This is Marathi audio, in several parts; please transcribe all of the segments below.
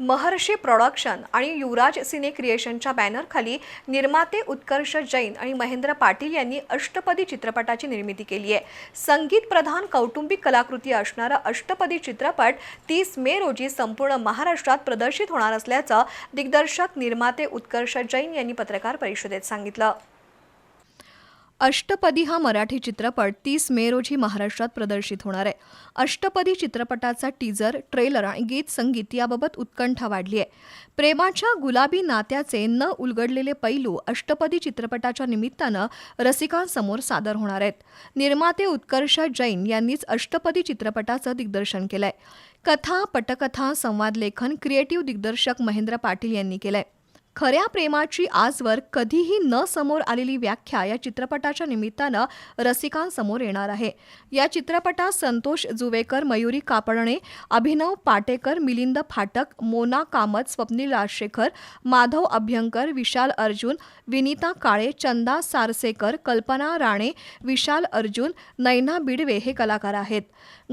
महर्षी प्रॉडक्शन आणि युवराज सिने क्रिएशनच्या बॅनरखाली निर्माते उत्कर्ष जैन आणि महेंद्र पाटील यांनी अष्टपदी चित्रपटाची निर्मिती केली आहे. संगीत प्रधान कौटुंबिक कलाकृती असणारा अष्टपदी चित्रपट तीस मे रोजी संपूर्ण महाराष्ट्रात प्रदर्शित होणार असल्याचं दिग्दर्शक निर्माते उत्कर्ष जैन यांनी पत्रकार परिषदेत सांगितलं. अष्टपदी हा मराठी चित्रपट तीस मे रोजी महाराष्ट्रात प्रदर्शित होणार आहे. अष्टपदी चित्रपटाचा टीजर ट्रेलर आणि गीत संगीत याबाबत उत्कंठा वाढली आहे प्रेमाच्या गुलाबी नात्याचे न उलगडलेले पैलू अष्टपदी चित्रपटाच्या निमित्तानं रसिकांसमोर सादर होणार आहेत. निर्माते उत्कर्ष जैन यांनीच अष्टपदी चित्रपटाचं दिग्दर्शन केलंय. कथा पटकथा संवाद लेखन क्रिएटिव्ह दिग्दर्शक महेंद्र पाटील यांनी केलंय. खऱ्या प्रेमाची आजवर कधीही न समोर आलेली व्याख्या या चित्रपटाच्या निमित्तानं रसिकांसमोर येणार आहे. या चित्रपटात संतोष जुवेकर मयुरी कापडणे अभिनव पाटेकर मिलिंद फाटक मोना कामत स्वप्नील राजशेखर माधव अभ्यंकर विशाल अर्जुन विनीता काळे चंदा सारसेकर कल्पना राणे विशाल अर्जुन नैना बिडवे हे कलाकार आहेत.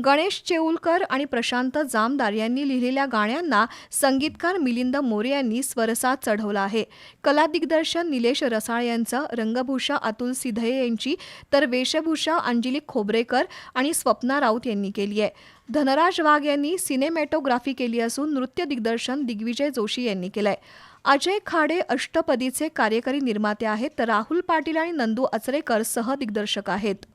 गणेश चेऊलकर आणि प्रशांत जामदार यांनी लिहिलेल्या गाण्यांना संगीतकार मिलिंद मोरे यांनी स्वरसात चढवला आहे. कला दिग्दर्शन निलेश रसाळ यांचं रंगभूषा अतुल सिधये यांची तर वेशभूषा अंजली खोबरेकर आणि स्वप्ना राऊत यांनी केली आहे. धनराज वाघ यांनी सिनेमॅटोग्राफी केली असून नृत्य दिग्दर्शन दिग्विजय जोशी यांनी केलंय. अजय खाडे अष्टपदीचे कार्यकारी निर्माते आहेत. तर राहुल पाटील आणि नंदू अचरेकर सह दिग्दर्शक आहेत.